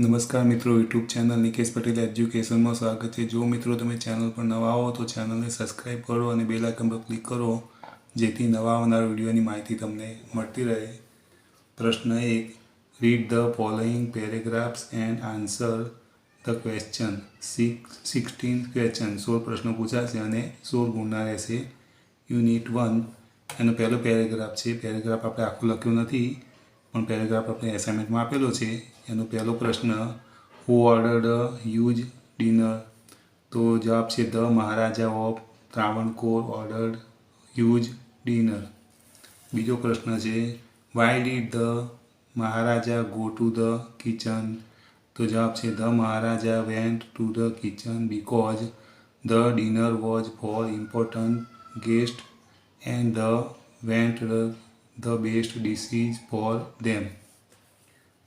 નમસ્કાર મિત્રો YouTube channel Nikesh Patel એજ્યુકેશનમાં સ્વાગત છે. જો મિત્રો તમે ચેનલ પર નવા હો, તો ચેનલને સબસ્ક્રાઈબ કરો અને બેલ આઇકન પર ક્લિક કરો, જેથી નવા આવનાર વિડીયોની માહિતી તમને મળતી રહે. પ્રશ્ન એક read the following paragraphs and answer the question sixteen question સોળ પ્રશ્નો પૂછાશે અને સોળ ગુણના રહેશે. યુનિટ વન એનો પહેલો પેરેગ્રાફ છે. પેરેગ્રાફ આપણે આખું લખ્યું નથી. પણ પેરેગ્રાફ આપણે એસાઇનમેન્ટમાં આપેલો છે. એનો પહેલો પ્રશ્ન હુ ઓર્ડર્ડ યુઝ ડિનર તો જવાબ છે the Maharaja of Travancore ordered use dinner બીજો પ્રશ્ન છે why did the Maharaja go to the kitchen તો જવાબ છે the Maharaja went to the kitchen because the dinner was for important guest and the went the best dishes for them.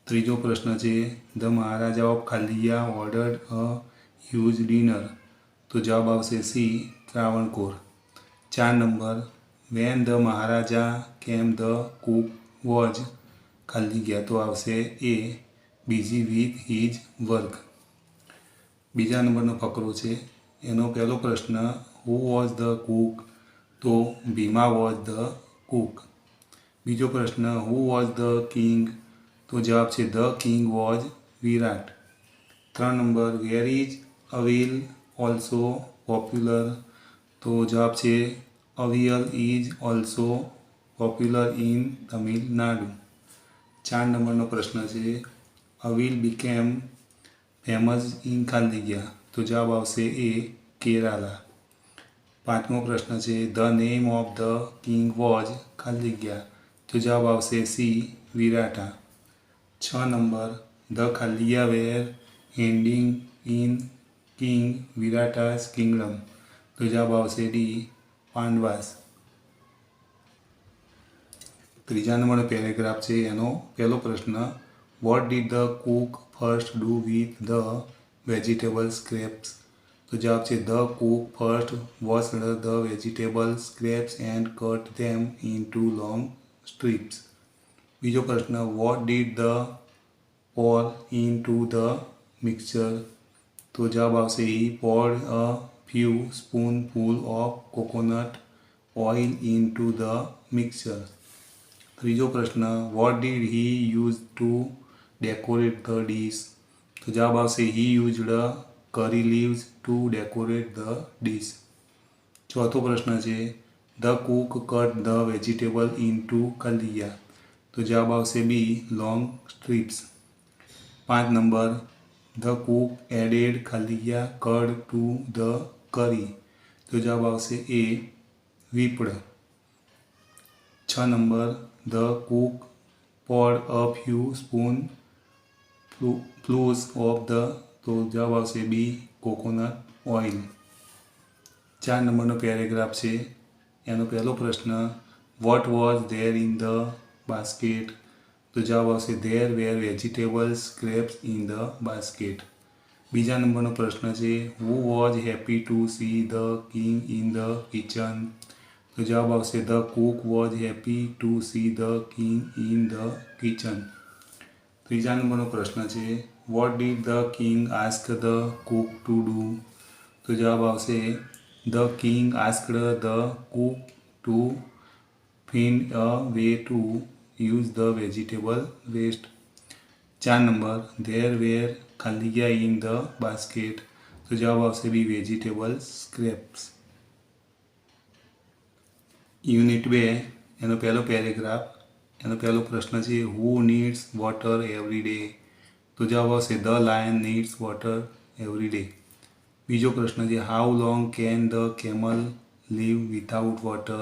ત્રીજો પ્રશ્ન છે, the Maharaja of ખાલિયા ordered a huge dinner. તો જવાબ આવશે સી, ત્રાવણકોર. ચાર number, when the Maharaja came the cook was ખાલી ગયા? તો આવશે એ બીજી વિથ હિઝ વર્ક. બીજા નંબરનો ફકરો છે, એનો પહેલો પ્રશ્ન, હુ વોઝ ધ કુક? તો ભીમા વોઝ ધ કુક. બીજો પ્રશ્ન હુ વોઝ ધ કિંગ તો જવાબ છે ધ કિંગ વોઝ વિરાટ ત્રણ number where is avial also popular તો જવાબ છે avial is also popular in Tamil Nadu ચાર નંબરનો પ્રશ્ન છે અવિલ બીકેમ ફેમસ ઇન ખાલદીગિયા તો જવાબ આવશે એ કેરાલા પાંચમો પ્રશ્ન છે the name of the king was ખાલદીગિયા તો જવાબ આવશે સી વિરાટા છ number the ખાલિયા were ending in king Virata's kingdom તો જવાબ આવશે ડી પાંડવાસ ત્રીજા નંબરનો પેરેગ્રાફ છે એનો પહેલો પ્રશ્ન what did the cook first do with the vegetable scraps તો જવાબ છે the cook first wash the vegetable scraps and cut them into long strips બીજો પ્રશ્ન what did the pour into the mixture તો જવાબ આવશે he poured a few spoonful of coconut oil into the mixture ત્રીજો પ્રશ્ન what did he use to decorate the dish તો જવાબ આવશે he used curry leaves to decorate the dish ચોથો પ્રશ્ન છે the cook cut the vegetable into કલિયા. તો જવાબ આવશે બી, લોંગ સ્ટ્રીપ્સ. પાંચ નંબર, ધ કુક એડેડ ખલિયા કડ ટુ ધ કરી. તો જવાબ આવશે એ, વીપળ. છ number, the cook poured a few spoonfuls of the, તો જવાબ આવશે બી, કોકોનટ ઓઇલ. ચાર નંબરનો પેરેગ્રાફ છે. એનો પહેલો પ્રશ્ન what was there in the basket તો જવાબ આવશે there were vegetables scraps in the basket બીજા નંબરનો પ્રશ્ન છે who was happy to see the king in the kitchen તો જવાબ આવશે the cook was happy to see the king in the kitchen ત્રીજા નંબરનો પ્રશ્ન છે what did the king ask the cook to do તો જવાબ આવશે the king asked the cook to find a way to use the vegetable waste. ચાર number. There were ખાલિયા in the basket. તો જવાબ આવશે બી વેજીટેબલ સ્ક્રેપ્સ. યુનિટ બે. એનો પહેલો પેરેગ્રાફ. એનો પહેલો પ્રશ્ન છે who needs water every day તો જવાબ આવશે the lion needs water every day બીજો પ્રશ્ન છે how long can the camel live without water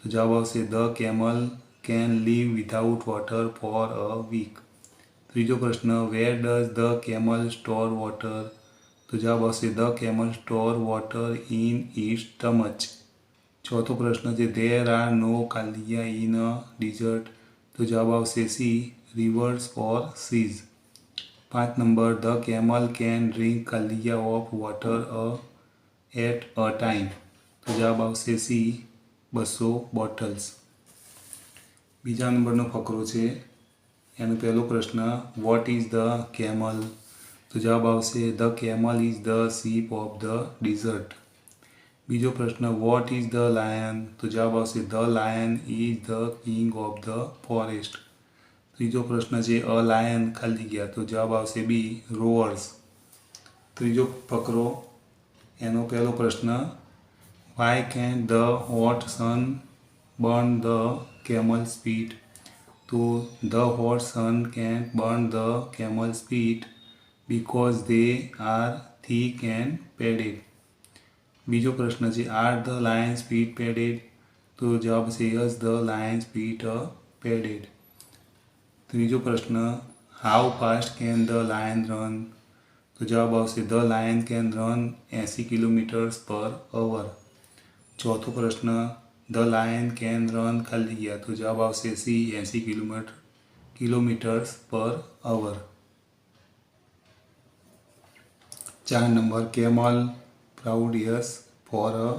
તો જવાબ આવશે the camel can live without water for a week ત્રીજો પ્રશ્ન where does the camel store water તો જવાબ આવશે the camel store water in it stomach ચોથો પ્રશ્ન છે ધેર આર નો કાલિયા ઇન અ ડિઝર્ટ તો જવાબ આવશે સી રિવર્સ ફોર સીઝ પાંચ number, the camel can drink Kalia of water a at a time. તો જવાબ આવશે સી, બસો બોટલ્સ. બીજા નંબરનો ફકરો છે, એનો પહેલો પ્રશ્ન વોટ ઇઝ ધ કેમલ તો જવાબ આવશે, the camel is the ship of the desert. બીજો પ્રશ્ન વોટ ઇઝ ધ લાયન તો જવાબ આવશે, the lion is the king of the forest. ત્રીજો પ્રશ્ન છે, અ લાયન ખાલી ગયા તો જવાબ આવશે બી, રોવર્સ. ત્રીજો ફકરો, એનો પહેલો પ્રશ્ન why can the hot sun burn the camel spit તો the hot sun can burn the camel spit because they are thick and padded બીજો પ્રશ્ન છે are the lions feet padded તો જવાબ છે yes the lions feet padded ત્રીજો પ્રશ્ન how fast can the lion run તો જવાબ આવશે ધ લાયન કેન રન એંસી કિલોમીટર્સ પર અવર ચોથો પ્રશ્ન ધ લાયન કેન રન ખાલી ગયા તો જવાબ આવશે સી એંસી કિલોમીટર કિલોમીટર્સ પર અવર ચાર number camel proud yes for a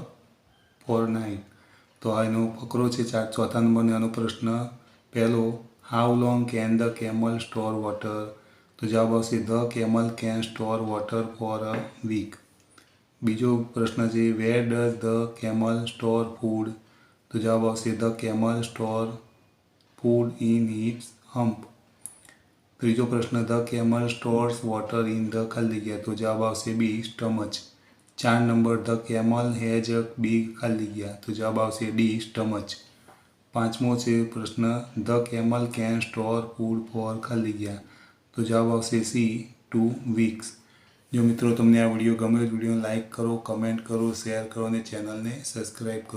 fortnight તો આ એનો ફકરો છે ચાર ચોથા નંબરનો એનો પ્રશ્ન પહેલો how long can the camel store water તો જવાબ આવશે the camel can store water for a week બીજો પ્રશ્ન છે where does the camel store food તો જવાબ આવશે the camel store food in its hump ત્રીજો પ્રશ્ન the camel stores water in the ખાલી ગયા તો જવાબ આવશે બી સ્ટમચ ચાર number the camel has a big ખાલી ગયા તો જવાબ આવશે ડી સ્ટમચ પાંચમો છે પ્રશ્ન, the camel can store food for ખાલી ગયા. તો જવાબ આવશે સી, ટુ વીક્સ. જો મિત્રો તમને આ વીડિયો ગમે તો વીડિયો લાઇક કરો, કમેન્ટ કરો, શેર કરો અને ચેનલને સબસ્ક્રાઈબ કરો.